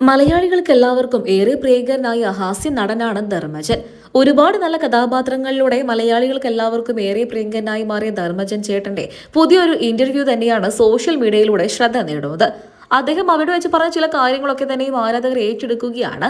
മലയാളികൾക്ക് എല്ലാവർക്കും ഏറെ പ്രിയങ്കരനായ ഹാസ്യ നടനാണ് ധർമ്മജൻ. ഒരുപാട് നല്ല കഥാപാത്രങ്ങളിലൂടെ മലയാളികൾക്ക് എല്ലാവർക്കും ഏറെ പ്രിയങ്കരനായി മാറിയ ധർമ്മജൻ ചേട്ടന്റെ പുതിയൊരു ഇന്റർവ്യൂ തന്നെയാണ് സോഷ്യൽ മീഡിയയിലൂടെ ശ്രദ്ധ നേടുന്നത്. അദ്ദേഹം അവിടെ വെച്ച് പറഞ്ഞ ചില കാര്യങ്ങളൊക്കെ തന്നെയും ആരാധകർ ഏറ്റെടുക്കുകയാണ്.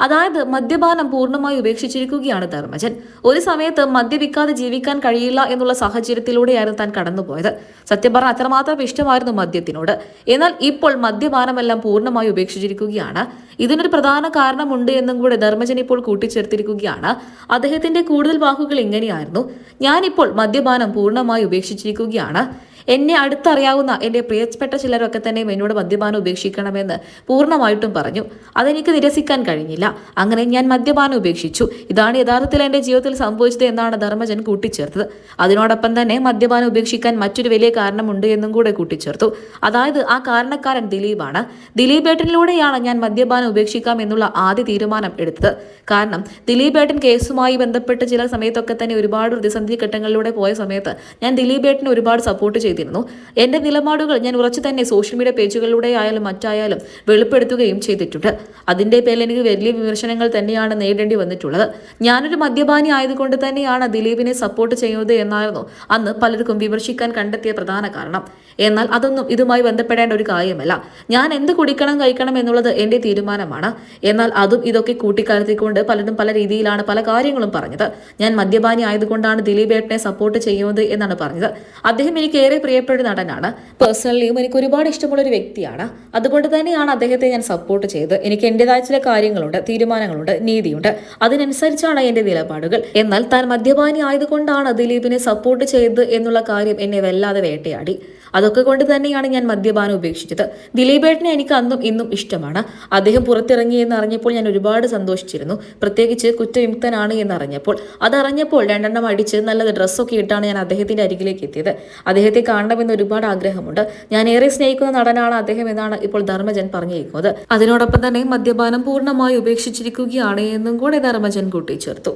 അതായത് മദ്യപാനം പൂർണമായി ഉപേക്ഷിച്ചിരിക്കുകയാണ് ധർമ്മജൻ. ഒരു സമയത്ത് മദ്യപിക്കാതെ ജീവിക്കാൻ കഴിയില്ല എന്നുള്ള സാഹചര്യത്തിലൂടെയായിരുന്നു താൻ കടന്നുപോയത്. സത്യം പറഞ്ഞാൽ അത്രമാത്രം ഇഷ്ടമായിരുന്നു മദ്യത്തിനോട്. എന്നാൽ ഇപ്പോൾ മദ്യപാനമെല്ലാം പൂർണമായി ഉപേക്ഷിച്ചിരിക്കുകയാണ്. ഇതിനൊരു പ്രധാന കാരണമുണ്ട് എന്നും കൂടെ ധർമ്മജൻ ഇപ്പോൾ കൂട്ടിച്ചേർത്തിരിക്കുകയാണ്. അദ്ദേഹത്തിന്റെ കൂടുതൽ വാക്കുകൾ ഇങ്ങനെയായിരുന്നു. ഞാനിപ്പോൾ മദ്യപാനം പൂർണമായി ഉപേക്ഷിച്ചിരിക്കുകയാണ്. എന്നെ അടുത്തറിയാവുന്ന എന്റെ പ്രിയപ്പെട്ട ചിലരൊക്കെ തന്നെ എന്നോട് മദ്യപാനം ഉപേക്ഷിക്കണമെന്ന് പൂർണമായിട്ടും പറഞ്ഞു. അതെനിക്ക് നിരസിക്കാൻ കഴിഞ്ഞില്ല. അങ്ങനെ ഞാൻ മദ്യപാനം ഉപേക്ഷിച്ചു. ഇതാണ് യഥാർത്ഥത്തിൽ എന്റെ ജീവിതത്തിൽ സംഭവിച്ചത് എന്നാണ് ധർമ്മജൻ കൂട്ടിച്ചേർത്തത്. അതിനോടൊപ്പം തന്നെ മദ്യപാനം ഉപേക്ഷിക്കാൻ മറ്റൊരു വലിയ കാരണമുണ്ട് എന്നും കൂടെ കൂട്ടിച്ചേർത്തു. അതായത് ആ കാരണക്കാരൻ ദിലീപാണ്. ദിലീപേട്ടനിലൂടെയാണ് ഞാൻ മദ്യപാനം ഉപേക്ഷിക്കാം എന്നുള്ള ആദ്യ തീരുമാനം എടുത്തത്. കാരണം ദിലീപേട്ടൻ കേസുമായി ബന്ധപ്പെട്ട് ചില സമയത്തൊക്കെ തന്നെ ഒരുപാട് പ്രതിസന്ധി ഘട്ടങ്ങളിലൂടെ പോയ സമയത്ത് ഞാൻ ദിലീപേട്ടനെ ഒരുപാട് സപ്പോർട്ട് ചെയ്തിരുന്നു. എന്റെ നിലപാടുകൾ ഞാൻ ഉറച്ചു തന്നെ സോഷ്യൽ മീഡിയ പേജുകളിലൂടെ ആയാലും മറ്റായാലും വെളിപ്പെടുത്തുകയും ചെയ്തിട്ടുണ്ട്. അതിന്റെ പേരിൽ എനിക്ക് വലിയ വിമർശനങ്ങൾ തന്നെയാണ് നേരിടേണ്ടി വന്നിട്ടുള്ളത്. ഞാനൊരു മദ്യപാനി ആയതുകൊണ്ട് തന്നെയാണ് ദിലീപിനെ സപ്പോർട്ട് ചെയ്യുന്നത് എന്നായിരുന്നു അന്ന് പലർക്കും വിമർശിക്കാൻ കണ്ടെത്തിയ പ്രധാന കാരണം. എന്നാൽ അതൊന്നും ഇതുമായി ബന്ധപ്പെടേണ്ട ഒരു കാര്യമല്ല. ഞാൻ എന്ത് കുടിക്കണം കഴിക്കണം എന്നുള്ളത് എന്റെ തീരുമാനമാണ്. എന്നാൽ അതും ഇതൊക്കെ കൂട്ടിക്കലർത്തിക്കൊണ്ട് പലരും പല രീതിയിലാണ് പല കാര്യങ്ങളും പറഞ്ഞത്. ഞാൻ മദ്യപാനി ആയതുകൊണ്ടാണ് ദിലീപ് ഏട്ടനെ സപ്പോർട്ട് ചെയ്യുന്നത് എന്നാണ് പറഞ്ഞത്. അദ്ദേഹം എനിക്ക് ഏറെ പ്രിയപ്പെട്ട നടനാണ്. പേഴ്സണലിയും എനിക്ക് ഒരുപാട് ഇഷ്ടമുള്ള ഒരു വ്യക്തിയാണ്. അതുകൊണ്ട് തന്നെയാണ് അദ്ദേഹത്തെ ഞാൻ സപ്പോർട്ട് ചെയ്തത്. എനിക്ക് എന്റെതായ ചില കാര്യങ്ങളുണ്ട് തീരുമാനങ്ങളുണ്ട് നീതിയുണ്ട്. അതിനനുസരിച്ചാണ് എന്റെ നിലപാടുകൾ. എന്നാൽ താൻ മദ്യപാനി ആയതുകൊണ്ടാണ് ദിലീപിനെ സപ്പോർട്ട് ചെയ്തത് എന്നുള്ള കാര്യം എന്നെ വല്ലാതെ വേട്ടയാടി. അതൊക്കെ കൊണ്ട് തന്നെയാണ് ഞാൻ മദ്യപാനം ഉപേക്ഷിച്ചത്. ദിലീപേട്ടനെ എനിക്ക് അന്നും ഇന്നും ഇഷ്ടമാണ്. അദ്ദേഹം പുറത്തിറങ്ങി എന്ന് അറിഞ്ഞപ്പോൾ ഞാൻ ഒരുപാട് സന്തോഷിച്ചിരുന്നു. പ്രത്യേകിച്ച് കുറ്റവിമുക്തനാണ് എന്നറിഞ്ഞപ്പോൾ അതറിഞ്ഞപ്പോൾ രണ്ടെണ്ണം അടിച്ച് നല്ല ഡ്രസ്സൊക്കെ ഇട്ടാണ് ഞാൻ അദ്ദേഹത്തിന്റെ അരികിലേക്ക് എത്തിയത്. അദ്ദേഹത്തെ കാണണമെന്ന് ഒരുപാട് ആഗ്രഹമുണ്ട്. ഞാൻ ഏറെ സ്നേഹിക്കുന്ന നടനാണ് അദ്ദേഹം എന്നാണ് ഇപ്പോൾ ധർമ്മജൻ പറഞ്ഞിരിക്കുന്നത്. അതിനോടൊപ്പം തന്നെ മദ്യപാനം പൂർണമായി ഉപേക്ഷിച്ചിരിക്കുകയാണ് എന്നും കൂടെ ധർമ്മജൻ കൂട്ടിച്ചേർത്തു.